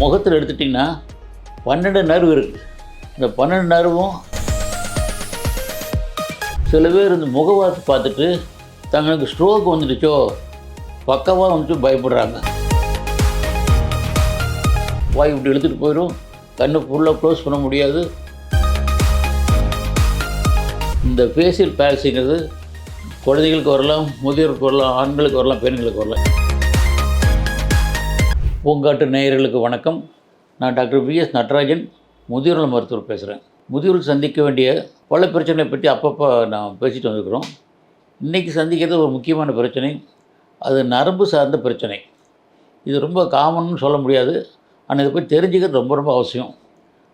முகத்தில் எடுத்துட்டிங்கன்னா பன்னெண்டு நர்வு இருக்குது இந்த பன்னெண்டு நர்வும் சில பேர் இந்த முகவாசி பார்த்துட்டு தங்களுக்கு ஸ்ட்ரோக் வந்துடுச்சோ பக்கவாக வந்துட்டு பயப்படுறாங்க. வாய் இப்படி இழுத்துட்டு போயிடும் கண்ணு ஃபுல்லாக க்ளோஸ் பண்ண முடியாது. இந்த ஃபேஷியல் பேல்ஸுங்கிறது குழந்தைகளுக்கு வரலாம் முதியோருக்கு வரலாம் ஆண்களுக்கு வரலாம் பெண்களுக்கு வரலாம். பூங்காட்டு நேயர்களுக்கு வணக்கம். நான் டாக்டர் விஎஸ் நடராஜன் முதியோர் மருத்துவர் பேசுகிறேன் முதியோர்கள் சந்திக்க வேண்டிய பல பிரச்சனைகளை பற்றி அப்பப்போ நான் பேசிட்டு வந்திருக்கிறோம். இன்றைக்கி சந்திக்கிறது ஒரு முக்கியமான பிரச்சனை. அது நரம்பு சார்ந்த பிரச்சனை. இது ரொம்ப காமன்னு சொல்ல முடியாது. ஆனால் இதை பற்றி தெரிஞ்சுக்கிறது ரொம்ப ரொம்ப அவசியம்.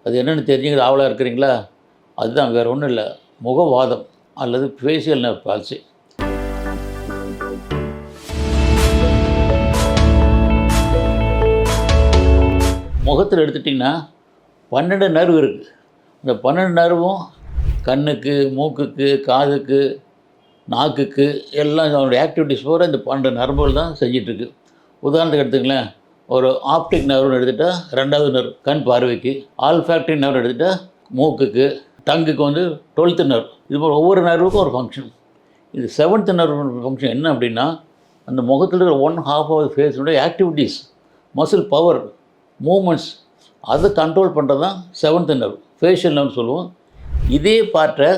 அது என்னென்னு தெரிஞ்சுக்கிறது ஆவலாக இருக்கிறீங்களா? அதுதான் வேறு ஒன்றும் இல்லை. முகவாதம் அல்லது ஃபேஷியல் நர்வ் பால்சி முகத்தில் எடுத்துட்டிங்கன்னா பன்னெண்டு நர்வு இருக்குது இந்த பன்னெண்டு நர்வும் கண்ணுக்கு மூக்குக்கு காதுக்கு நாக்குக்கு எல்லாம் அவனுடைய ஆக்டிவிட்டிஸ் பூரா இந்த பன்னெண்டு நரம்புகள் தான் செஞ்சிட்ருக்கு. உதாரணத்துக்கு எடுத்துங்களேன் ஒரு ஆப்டிக் நர்வுன்னு எடுத்துட்டால் ரெண்டாவது நர்வு கண் பார்வைக்கு. ஆல்ஃபேக்டிக் நர்வு எடுத்துட்டால் மூக்குக்கு டங்குக்கு வந்து டுவெல்த்து நர்வு இது போல் ஒவ்வொரு நர்வுக்கும் ஒரு ஃபங்க்ஷன் இது செவன்த் நர்வு ஃபங்க்ஷன் என்ன அப்படின்னா அந்த முகத்தில் இருக்கிற ஒன் ஹாஃப் ஆஃப் ஃபேஸினுடைய ஆக்டிவிட்டீஸ் மசில் பவர் மூமெண்ட்ஸ் அதை கண்ட்ரோல் பண்ணுறது தான் செவன்த் நர்வ் ஃபேஷியல் நர்வ்னு சொல்லுவோம். இதே பார்ட்டை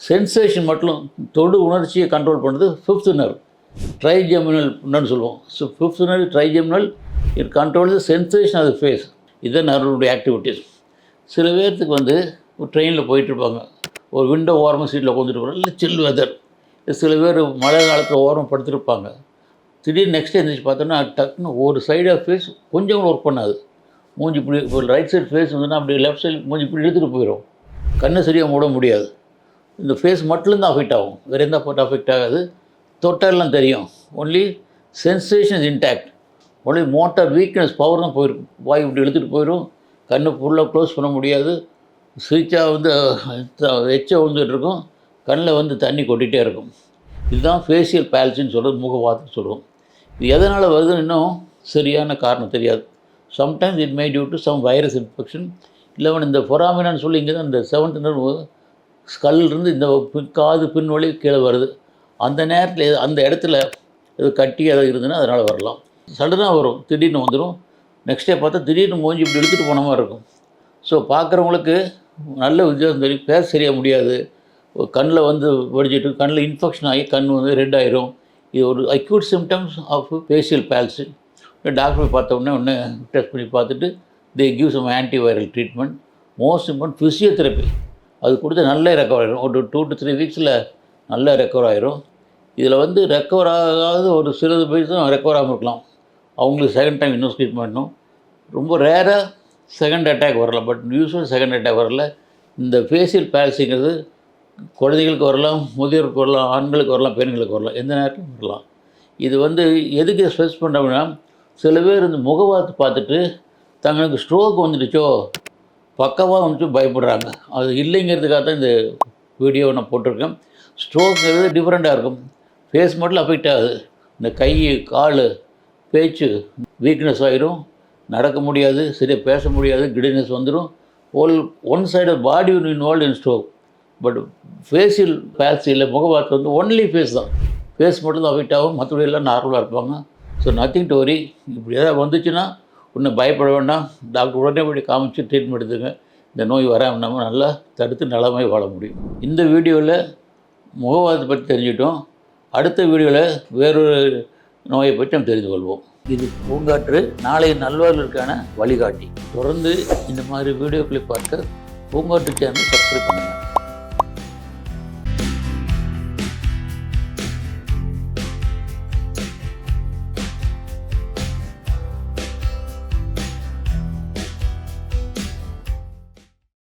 சென்சேஷன் மட்டும் தொடு உணர்ச்சியை கண்ட்ரோல் பண்ணுறது ஃபிஃப்த் நர்வ் ட்ரைஜெமினல் நர்வ் சொல்லுவோம். So fifth nerve trigeminal it control the sensation of face இதுதான் நர்வனுடைய ஆக்டிவிட்டீஸ் சில பேர்த்துக்கு வந்து ஒரு ட்ரெயினில் போயிட்டுருப்பாங்க. ஒரு விண்டோ ஓரமாக சீட்டில் உட்காந்துட்டு போகிறாங்க இல்லை சில் வெதர் சில பேர் மழை காலத்தில் ஓரம் படுத்துருப்பாங்க. திடீர்னு நெக்ஸ்ட் எழுந்திரிச்சு பார்த்தோன்னா டக்குன்னு ஒரு சைடு ஆஃப் ஃபேஸ் கொஞ்சம் கூட ஒர்க் பண்ணாது. மூஞ்சி இப்படி இப்போ ரைட் சைடு ஃபேஸ் வந்துன்னா அப்படி லெஃப்ட் சைடு மூஞ்சி இப்படி இழுத்துட்டு போயிடும் கண்ணை சரியாக மூட முடியாது. இந்த ஃபேஸ் மட்டும்தான் அஃபெக்ட் ஆகும். வேறு எந்த போட்டு அஃபெக்ட் ஆகாது. தொட்டெல்லாம் தெரியும். Only sensation intact only motor weakness power தான் போயிருக்கும் வாய் இப்படி இழுத்துட்டு போயிடும் கண்ணு ஃபுல்லாக க்ளோஸ் பண்ண முடியாது. சுவிட்சாக வந்து எச்சை வந்துட்டு இருக்கும். கண்ணில் வந்து தண்ணி கொட்டிகிட்டே இருக்கும். இதுதான் ஃபேஷியல் பேல்சின்னு சொல்கிறது முகவாதம் சொல்லுவோம் இது எதனால் வருதுன்னு இன்னும் சரியான காரணம் தெரியாது. Sometimes it may due to some virus infection இல்லை இந்த பொறாமினான்னு சொல்லி இங்கே தான் இந்த செவன்த் நர்வ் ஸ்கல்லிருந்து இந்த காது பின் வழி கீழே வருது. அந்த நேரத்தில் அந்த இடத்துல இது கட்டி அதை இருந்ததுன்னா அதனால் வரலாம். சடனாக வரும் திடீர்னு வந்துடும் நெக்ஸ்ட் டே பார்த்தா திடீர்னு மூஞ்சி இப்படி எடுத்துகிட்டு போன மாதிரி இருக்கும். ஸோ பார்க்குறவங்களுக்கு நல்ல வித்தியாசம் தெரியும். பேச சரியாக முடியாது. கண்ணில் வந்து வடிச்சிட்டு கண்ணில் இன்ஃபெக்ஷன் ஆகி கண் வந்து ரெட் ஆயிரும். இது ஒரு acute symptoms of facial palsy doctor பார்த்த உடனே ஒன்று டெஸ்ட் பண்ணி பார்த்துட்டு they give some antiviral treatment most important physiotherapy அது கொடுத்து நல்ல ரெக்கவர் ஆகிடும் ஒரு டூ டு த்ரீ வீக்ஸில் நல்ல ரெக்கவர் ஆகிரும் இதில் வந்து ரெக்கவர் ஆகாத ஒரு சிலது பேசும் ரெக்கவர் ஆகாமல் இருக்கலாம். அவங்களுக்கு செகண்ட் டைம் இன்னும் ட்ரீட்மெண்ட் பண்ணணும். ரொம்ப ரேராக செகண்ட் அட்டாக் வரல. பட் யூஸ்வல் செகண்ட் அட்டாக் வரல. இந்த ஃபேஷியல் பேல்ஸுங்கிறது குழந்தைகளுக்கு வரலாம் முதியோருக்கு வரலாம் ஆண்களுக்கு வரலாம் பெண்களுக்கு வரலாம் எந்த நேரத்திலும் வரலாம். இது வந்து எதுக்கு ஸ்ட்ரெஸ் பண்ணுறோம்னா சில பேர் இந்த முகவாத்து பார்த்துட்டு தங்களுக்கு ஸ்ட்ரோக் வந்துடுச்சோ பக்கவாக வந்துட்டு பயப்படுறாங்க. அது இல்லைங்கிறதுக்காக தான் இந்த வீடியோவை நான் போட்டிருக்கேன். ஸ்ட்ரோக்ங்கிறது டிஃப்ரெண்ட்டாக இருக்கும். ஃபேஸ் மட்டும் அஃபெக்ட் ஆகுது. இந்த கை கால் பேச்சு வீக்னஸ் ஆகிரும் நடக்க முடியாது சரியாக பேச முடியாது கிடினஸ் வந்துடும் whole one side body involve in stroke but facial இல்லை முகவாத்து வந்து ஒன்லி ஃபேஸ் தான். ஃபேஸ் மட்டும் தான் அஃபெக்ட் ஆகும். மற்றபடி எல்லாம் நார்மலாக இருப்பாங்க. ஸோ நத்திங் டு வரி இப்படி ஏதாவது வந்துச்சுன்னா ஒன்றும் பயப்பட வேண்டாம். டாக்டர் உடனே போய் காமிச்சு ட்ரீட்மெண்ட் எடுத்துங்க இந்த நோய் வராமல் நம்ம நல்லா தடுத்து நலமாய் வாழ முடியும். இந்த வீடியோவில் முகவாதத்தை பற்றி தெரிஞ்சுட்டோம் அடுத்த வீடியோவில் வேறொரு நோயை பற்றி நம்ம தெரிந்து கொள்வோம். இது பூங்காற்று நாளைய நல்வாழ்வுக்கான வழிகாட்டி. தொடர்ந்து இந்த மாதிரி வீடியோக்களை பார்க்க பூங்காற்று சேனல் சப்ஸ்கிரைப் பண்ணுங்கள்